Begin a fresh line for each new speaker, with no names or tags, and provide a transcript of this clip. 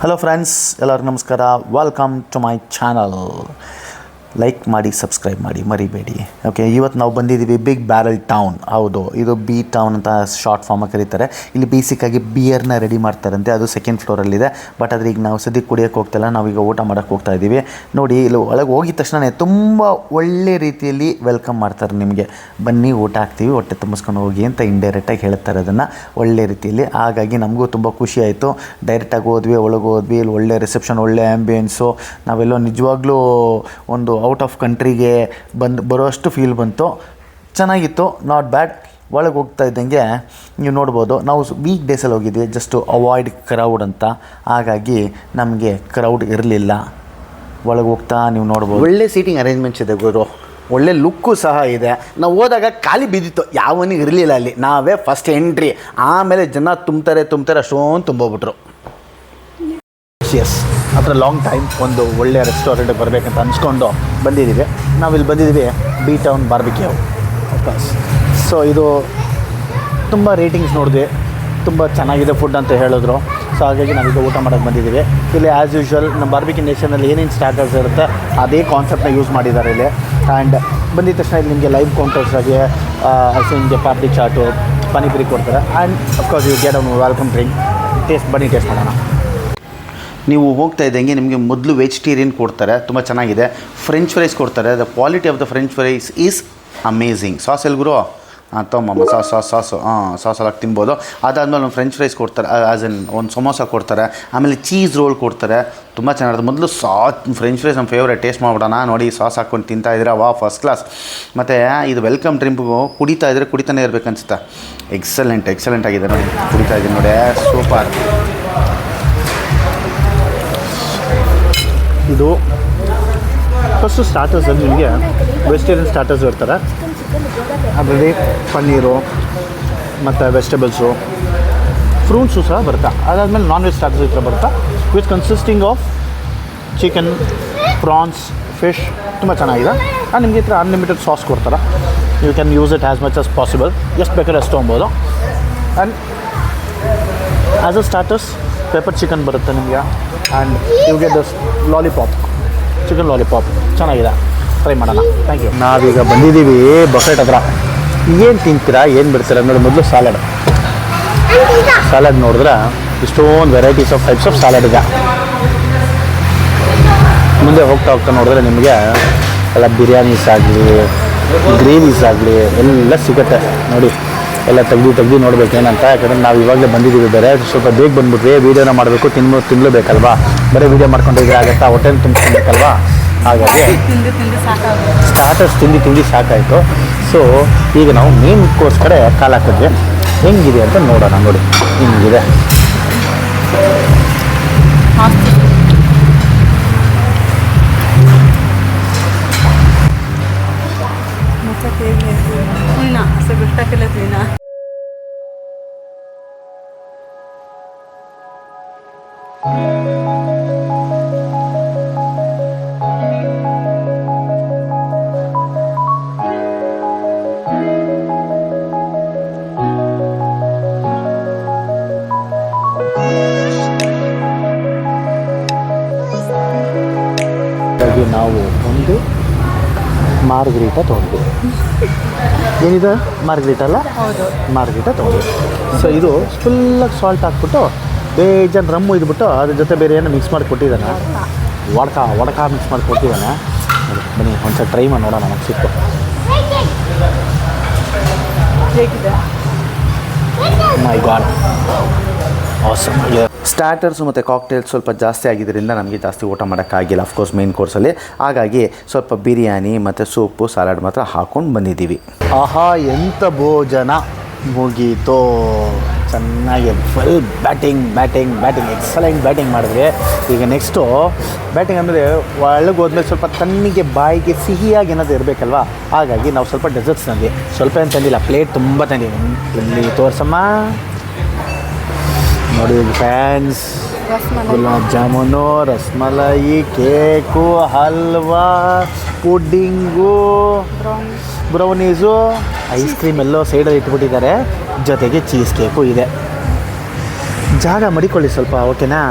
Hello friends ಎಲ್ಲರಿಗೂ ನಮಸ್ಕಾರ welcome to my channel like ಮಾಡಿ ಸಬ್ಸ್ಕ್ರೈಬ್ ಮಾಡಿ, ಮರಿಬೇಡಿ. ಓಕೆ ಇವತ್ತು ನಾವು ಬಂದಿದ್ದೀವಿ ಬಿಗ್ ಬ್ಯಾರಲ್ ಟೌನ್ ಹೌದು, ಇದು ಬಿ ಟೌನ್ ಅಂತ ಶಾರ್ಟ್ ಫಾರ್ಮಾಗಿ ಕರೀತಾರೆ. ಇಲ್ಲಿ ಬೇಸಿಕ್ಕಾಗಿ ಬಿಯರ್ನ ರೆಡಿ ಮಾಡ್ತಾರಂತೆ. ಅದು ಸೆಕೆಂಡ್ ಫ್ಲೋರಲ್ಲಿದೆ ಬಟ್ ಆದರೆ ಈಗ ನಾವು ಸದ್ಯಕ್ಕೆ ಕುಡಿಯೋಕ್ಕೆ ಹೋಗ್ತಿಲ್ಲ ನಾವೀಗ ಊಟ ಮಾಡೋಕ್ಕೆ ಹೋಗ್ತಾ ಇದ್ದೀವಿ. ನೋಡಿ, ಇಲ್ಲಿ ಒಳಗೆ ಹೋಗಿದ ತಕ್ಷಣ ತುಂಬ ಒಳ್ಳೆ ರೀತಿಯಲ್ಲಿ ವೆಲ್ಕಮ್ ಮಾಡ್ತಾರೆ ನಿಮಗೆ. ಬನ್ನಿ, ಊಟ ಹಾಕ್ತೀವಿ. ಹೊಟ್ಟೆ ತುಂಬಿಸ್ಕೊಂಡು ಹೋಗಿ ಅಂತ ಇಂಡೈರೆಕ್ಟಾಗಿ ಹೇಳ್ತಾರೆ ಅದನ್ನು. ಒಳ್ಳೆ ರೀತಿಯಲ್ಲಿ. ಹಾಗಾಗಿ ನಮಗೂ ತುಂಬ ಖುಷಿ ಆಯಿತು. ಡೈರೆಕ್ಟಾಗಿ ಹೋದ್ವಿ, ಒಳಗೆ ಹೋದ್ವಿ. ಇಲ್ಲಿ ಒಳ್ಳೆ ರಿಸೆಪ್ಷನ್ ಒಳ್ಳೆ ಆ್ಯಂಬಿಯನ್ಸು ನಾವೆಲ್ಲೋ ನಿಜವಾಗ್ಲೂ ಒಂದು ಔಟ್ ಆಫ್ ಕಂಟ್ರಿಗೆ ಬಂದು ಬರೋಷ್ಟು ಫೀಲ್ ಬಂತು, ಚೆನ್ನಾಗಿತ್ತು ನಾಟ್ ಬ್ಯಾಡ್ ಒಳಗೆ ಹೋಗ್ತಾ ಇದ್ದಂಗೆ ನೀವು ನೋಡ್ಬೋದು. ನಾವು ವೀಕ್ ಡೇಸಲ್ಲಿ ಹೋಗಿದ್ವಿ ಜಸ್ಟು ಅವಾಯ್ಡ್ ಕ್ರೌಡ್ ಅಂತ. ಹಾಗಾಗಿ ನಮಗೆ ಕ್ರೌಡ್ ಇರಲಿಲ್ಲ. ಒಳಗೆ ಹೋಗ್ತಾ ನೀವು ನೋಡ್ಬೋದು. ಒಳ್ಳೆ ಸೀಟಿಂಗ್ ಅರೇಂಜ್ಮೆಂಟ್ಸ್ ಇದೆ ಗುರು. ಒಳ್ಳೆ ಲುಕ್ಕು ಸಹ ಇದೆ. ನಾವು ಹೋದಾಗ ಖಾಲಿ ಬಿದ್ದಿತ್ತು. ಯಾವನಿಗೆ ಇರಲಿಲ್ಲ ಅಲ್ಲಿ. ನಾವೇ ಫಸ್ಟ್ ಎಂಟ್ರಿ ಆಮೇಲೆ ಜನ ತುಂಬ್ತಾರೆ ತುಂಬ್ತಾರೆ, ಅಷ್ಟೊಂದು ತುಂಬೋಗ್ಬಿಟ್ರು ಎಸ್ ಆಫ್ಟರ್ ಲಾಂಗ್ ಟೈಮ್ ಒಂದು ಒಳ್ಳೆಯ ರೆಸ್ಟೋರೆಂಟಿಗೆ ಬರಬೇಕಂತ ಅನ್ಸ್ಕೊಂಡು ಬಂದಿದ್ದೀವಿ. ನಾವಿಲ್ಲಿ ಬಂದಿದ್ದೀವಿ ಬಿ ಟೌನ್ ಬಾರ್ಬಿಕ್ಯೂ ವಾಪಸ್ ಸೊ ಇದು ತುಂಬ ರೇಟಿಂಗ್ಸ್ ನೋಡಿದ್ವಿ. ತುಂಬ ಚೆನ್ನಾಗಿದೆ ಫುಡ್ ಅಂತ ಹೇಳಿದ್ರು. ಸೊ ಹಾಗಾಗಿ ನಾವೀಗ ಊಟ ಮಾಡೋಕ್ಕೆ ಬಂದಿದ್ದೀವಿ. ಇಲ್ಲಿ ಆ್ಯಸ್ ಯೂಶ್ವಲ್ ನಮ್ಮ ಬಾರ್ಬಿಕಿ ನೇಷನಲ್ಲಿ ಏನೇನು ಸ್ಟಾರ್ಟರ್ಸ್ ಇರುತ್ತೆ ಅದೇ ಕಾನ್ಸೆಪ್ಟ್ನ ಯೂಸ್ ಮಾಡಿದ್ದಾರೆ ಇಲ್ಲಿ. ಆ್ಯಂಡ್ ಬಂದಿದ ತಕ್ಷಣ ಇಲ್ಲಿ ನಿಮಗೆ ಲೈವ್ ಕೌಂಟರ್ಸ್ ಆಗಿ ಹಸಿಂಗೆ ನಿಮಗೆ ಪಾಪ್ಡಿ ಚಾಟು ಪಾನಿಪುರಿ ಕೊಡ್ತಾರೆ. And of course you get a welcome drink taste ಬನ್ನಿ ಟೇಸ್ಟ್ ಮಾಡೋಣ. ನೀವು ಹೋಗ್ತಾ ಇದ್ದಂಗೆ ನಿಮಗೆ ಮೊದಲು ವೆಜಿಟೇರಿಯನ್ ಕೊಡ್ತಾರೆ, ತುಂಬ ಚೆನ್ನಾಗಿದೆ. ಫ್ರೆಂಚ್ ಫ್ರೈಸ್ ಕೊಡ್ತಾರೆ the quality of the French fries is amazing sauce ಎಲ್ಗುರು ಹಾಂ ತೊಗೊಂಬಮ್ಮ ಸಾಸ್ ಸಾಸ್ ಸಾಸು ಹಾಂ ಸಾಸ್ ಎಲ್ಲ ತಿನ್ಬೋದು. ಅದಾದಮೇಲೆ ಒಂದು ಫ್ರೆಂಚ್ ಫ್ರೈಸ್ ಕೊಡ್ತಾರೆ ಆ್ಯಸ್ ಎನ್ ಒಂದು ಸಮೋಸ ಕೊಡ್ತಾರೆ, ಆಮೇಲೆ ಚೀಸ್ ರೋಲ್ ಕೊಡ್ತಾರೆ. ತುಂಬ ಚೆನ್ನಾಗಿರುತ್ತೆ ಮೊದಲು ಸಾ ಫ್ರೆಂಚ್ ಫ್ರೈಸ್ ನಮ್ಮ ಫೇವ್ರೇಟ್ ಟೇಸ್ಟ್ ಮಾಡ್ಬಿಡೋಣ, ನೋಡಿ ಸಾಸ್ ಹಾಕ್ಕೊಂಡು ತಿಂತಾ ಇದ್ದೀರಾ, ವಾ ಫಸ್ಟ್ ಕ್ಲಾಸ್ ಮತ್ತು ಇದು ವೆಲ್ಕಮ್ ಡ್ರಿಂಕ್ಗೂ ಕುಡಿತಾ ಇದ್ದರೆ ಕುಡಿತಾನೆ ಇರಬೇಕು ಅನ್ಸುತ್ತೆ ಎಕ್ಸಲೆಂಟ್ ಎಕ್ಸಲೆಂಟ್ ಆಗಿದೆ ನೋಡಿ, ಕುಡಿತಾ ಇದ್ದೀನಿ ನೋಡಿ, ಸೂಪರ್. ಇದು ಫಸ್ಟು ಸ್ಟಾರ್ಟರ್ಸಲ್ಲಿ ನಿಮಗೆ ವೆಜಿಟೇರಿಯನ್ ಸ್ಟಾರ್ಟರ್ಸ್ ಇರ್ತಾರೆ. ಅದರಲ್ಲಿ ಪನ್ನೀರು, ಮತ್ತು ವೆಜಿಟೇಬಲ್ಸು ಫ್ರೂಟ್ಸು ಸಹ ಬರುತ್ತೆ. ಅದಾದಮೇಲೆ ನಾನ್ ವೆಜ್ ಸ್ಟಾರ್ಟರ್ಸ್ ಈ ಥರ ಬರುತ್ತೆ. Which consisting of chicken prawns fish ತುಂಬ ಚೆನ್ನಾಗಿದೆ. ಆ್ಯಂಡ್ ನಿಮಗೆ ಈ ಥರ ಅನ್ಲಿಮಿಟೆಡ್ ಸಾಸ್ ಕೊಡ್ತಾರೆ. You can use it as much as possible ಎಷ್ಟು ಬೇಕಾದ್ರೆ ಅಷ್ಟು ತೊಗೊಬೋದು. And as a starters pepper chicken ಬರುತ್ತೆ ನಿಮಗೆ. And you get this lollipop chicken lollipop ಚೆನ್ನಾಗಿದೆ. ಟ್ರೈ ಮಾಡೋಣ. ಥ್ಯಾಂಕ್ ಯು ನಾವೀಗ ಬಂದಿದ್ದೀವಿ. ಬಫೆಟ್ ಹತ್ರ. ಏನು ತಿಂತೀರಾ, ಏನು ಬಿಡ್ತೀರಾ ನೋಡಿ ಮೊದಲು ಸ್ಯಾಲಡ್ ಸ್ಯಾಲಡ್ ನೋಡಿದ್ರೆ ಇಷ್ಟೊಂದು varieties of types of salad ಇದೆ. ಮುಂದೆ ಹೋಗ್ತಾ ಹೋಗ್ತಾ ನೋಡಿದ್ರೆ ನಿಮಗೆ ಎಲ್ಲ ಬಿರಿಯಾನೀಸ್ ಆಗಲಿ ಗ್ರೇವೀಸ್ ಆಗಲಿ, ಎಲ್ಲ ಸಿಗುತ್ತೆ. ನೋಡಿ. ಎಲ್ಲ ತೆಗ್ದು ತೆಗ್ದು ನೋಡ್ಬೇಕು ಏನಂತ. ಯಾಕಂದ್ರೆ ನಾವು ಇವಾಗಲೇ ಬಂದಿದ್ದೀವಿ ಬೇರೆ. ಸ್ವಲ್ಪ ಬೇಗ ಬಂದ್ಬಿಟ್ರಿ ವೀಡಿಯೋನ ಮಾಡಬೇಕು. ತಿನ್ಬೋ ತಿನ್ನಲೇಬೇಕಲ್ವಾ ಬರೀ ವೀಡಿಯೋ ಮಾಡ್ಕೊಂಡಿದ್ರೆ ಆಗುತ್ತಾ? ಹೊಟ್ಟೆ ತುಂಬಿಸ್ಬೇಕಲ್ವಾ ಹಾಗಾಗಿ ಸ್ಟಾರ್ಟರ್ಸ್ ತಿಂದು ತಿಂದು ಸಾಕಾಯಿತು. ಸೊ ಈಗ ನಾವು ಮೇನ್ ಕೋರ್ಸ್ ಕಡೆ ಕಾಲು ಹಾಕಿದ್ವಿ. ಹೆಂಗಿದೆ ಅಂತ ನೋಡೋಣ ನೋಡಿ. ಹಿಂಗಿದೆ? ನಾವು ಒಂದು ಮಾರ್ಗ್ರೀಟ ತೊಗೊಂಡ್ವಿ. ಏನಿದೆ? ಮಾರ್ಗ್ರೀಟ್ ಅಲ್ಲ? ಮಾರ್ಗರೀಟ ತೊಗೊಂಡ್ವಿ. ಸೊ ಇದು ಫುಲ್ಲಾಗಿ ಸಾಲ್ಟ್ ಹಾಕ್ಬಿಟ್ಟು ಬೇಜಾನ್ ರಮ್ಮು ಇದ್ಬಿಟ್ಟು ಅದ್ರ ಜೊತೆ ಬೇರೆ ಏನೋ ಮಿಕ್ಸ್ ಮಾಡಿ ಕೊಟ್ಟಿದ್ದಾನೆ. ವಡಕ ವಡ್ಕ ಮಿಕ್ಸ್ ಮಾಡಿ ಕೊಟ್ಟಿದ್ದಾನೆ. ಬನ್ನಿ ಒಂದ್ಸಲ ಟ್ರೈ ಮಾಡಿ ನೋಡೋಣ ನಮಗೆ
ಸಿಕ್ಕು
ಮೈ ಗಾಡ್ ಆಸಮ್ ಸ್ಟಾರ್ಟರ್ಸು ಮತ್ತು ಕಾಕ್ಟೇಲ್ಸ್ ಸ್ವಲ್ಪ ಜಾಸ್ತಿ ಆಗಿದ್ದರಿಂದ ನಮಗೆ ಜಾಸ್ತಿ ಊಟ ಮಾಡೋಕ್ಕಾಗಿಲ್ಲ ಅಫ್ಕೋರ್ಸ್ ಮೇನ್ ಕೋರ್ಸಲ್ಲಿ ಹಾಗಾಗಿ ಸ್ವಲ್ಪ ಬಿರಿಯಾನಿ ಮತ್ತು ಸೂಪು ಸಲಾಡ್ ಮಾತ್ರ ಹಾಕ್ಕೊಂಡು ಬಂದಿದ್ದೀವಿ. ಆಹಾ ಎಂಥ ಭೋಜನ ಮುಗೀತು. ಚೆನ್ನಾಗಿ full batting batting batting excellent batting ಮಾಡಿದ್ರೆ ಈಗ ನೆಕ್ಸ್ಟು ಬ್ಯಾಟಿಂಗ್ ಅಂದರೆ ಒಳಗೆ ಹೋದ್ಮೇಲೆ ಸ್ವಲ್ಪ ತಣ್ಣಿಗೆ ಬಾಯಿಗೆ ಸಿಹಿಯಾಗಿ ಏನಾದರೂ ಇರಬೇಕಲ್ವಾ? ಹಾಗಾಗಿ ನಾವು ಸ್ವಲ್ಪ ಡೆಸರ್ಟ್ಸ್ ತಂದ್ವಿ ಸ್ವಲ್ಪ ಏನು ತಂದಿಲ್ಲ ಪ್ಲೇಟ್ ತುಂಬ ತಂದಿವಿ ಇಲ್ಲಿ ತೋರಿಸಮ್ಮ. ನೋಡಿ
fans
gulab jamun rasmalai cake halwa pudding
brown
brownies ice cream ಎಲ್ಲೋ ಸೈಡಲ್ಲಿ ಇಟ್ಬಿಟ್ಟಿದ್ದಾರೆ. ಜೊತೆಗೆ ಚೀಸ್ ಕೇಕು ಇದೆ. ಜಾಗ ಮಡಿಕೊಳ್ಳಿ ಸ್ವಲ್ಪ ಓಕೆನಾ?